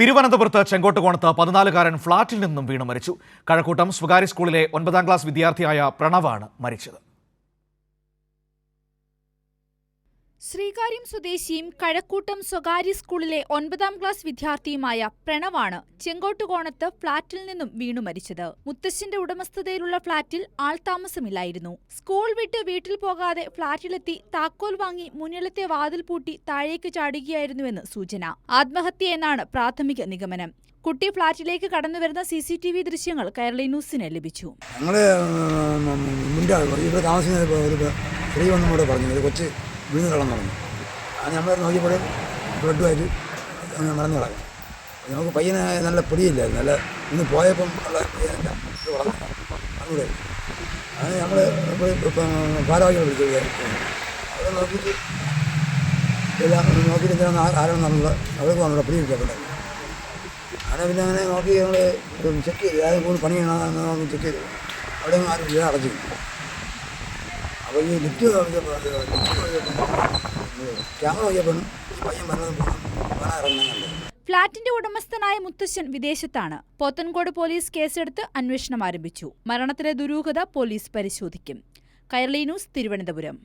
തിരുവനന്തപുരത്ത് ചെങ്കോട്ടുകോണത്ത് പതിനാലുകാരൻ ഫ്ളാറ്റിൽ നിന്നും വീണ് മരിച്ചു. കഴക്കൂട്ടം സ്വകാര്യ സ്കൂളിലെ ഒൻപതാം ക്ലാസ് വിദ്യാർത്ഥിയായ പ്രണവാണ് മരിച്ചത്. ശ്രീകാര്യം സ്വദേശിയും കഴക്കൂട്ടം സ്വകാര്യ സ്കൂളിലെ ഒൻപതാം ക്ലാസ് വിദ്യാർത്ഥിയുമായ പ്രണവാണ് ചെങ്കോട്ടുകോണത്ത് ഫ്ളാറ്റിൽ നിന്നും വീണു മരിച്ചത്. മുത്തശ്ശന്റെ ഉടമസ്ഥതയിലുള്ള ഫ്ളാറ്റിൽ ആൾ താമസമില്ലായിരുന്നു. സ്കൂൾ വിട്ട് വീട്ടിൽ പോകാതെ ഫ്ളാറ്റിലെത്തി താക്കോൽ വാങ്ങി മുന്നിലത്തെ വാതിൽ പൂട്ടി താഴേക്ക് ചാടുകയായിരുന്നുവെന്ന് സൂചന. ആത്മഹത്യ എന്നാണ് പ്രാഥമിക നിഗമനം. കുട്ടി ഫ്ളാറ്റിലേക്ക് കടന്നുവരുന്ന സി സി ടി വി ദൃശ്യങ്ങൾ കേരള ന്യൂസിന് ലഭിച്ചു. ഞങ്ങൾ താമസിക്കുന്ന പറഞ്ഞു വീണ് കിടന്നു തുടങ്ങി അത് നമ്മൾ നോക്കിയപ്പോൾ ബ്ലഡുമായിട്ട് അങ്ങനെ മറന്നു കളഞ്ഞു. നമുക്ക് പയ്യനെ നല്ല പിടിയില്ലായിരുന്നു. നല്ല ഇന്ന് പോയപ്പം ഉള്ള പയ്യനല്ല. അതുകൂടെ അത് നമ്മൾ ഭാരവാഹികൾ വിളിച്ചു അവിടെ നോക്കിയിട്ട് എല്ലാം നോക്കിയിട്ട് എന്താണ് ആരാണെന്നുള്ള അവർക്ക് നമ്മുടെ പിടി കിട്ടപ്പെട്ടത് അങ്ങനെ പിന്നെ അങ്ങനെ നോക്കി ഞങ്ങൾ ചെക്ക് ചെയ്തു. ആരും കൂടുതൽ പണിയണമെന്ന് ചെക്ക് ചെയ്തു. അവിടെ ആരും അടച്ചു അപ്പോൾ ഈ ലിഫ്റ്റ് ക്യാമറ ഫ്ളാറ്റിന്റെ ഉടമസ്ഥനായ മുത്തശ്ശൻ വിദേശത്താണ്. പോത്തൻകോട് പോലീസ് കേസെടുത്ത് അന്വേഷണം ആരംഭിച്ചു. മരണത്തിലെ ദുരൂഹത പോലീസ് പരിശോധിക്കും. കൈരളി ന്യൂസ് തിരുവനന്തപുരം.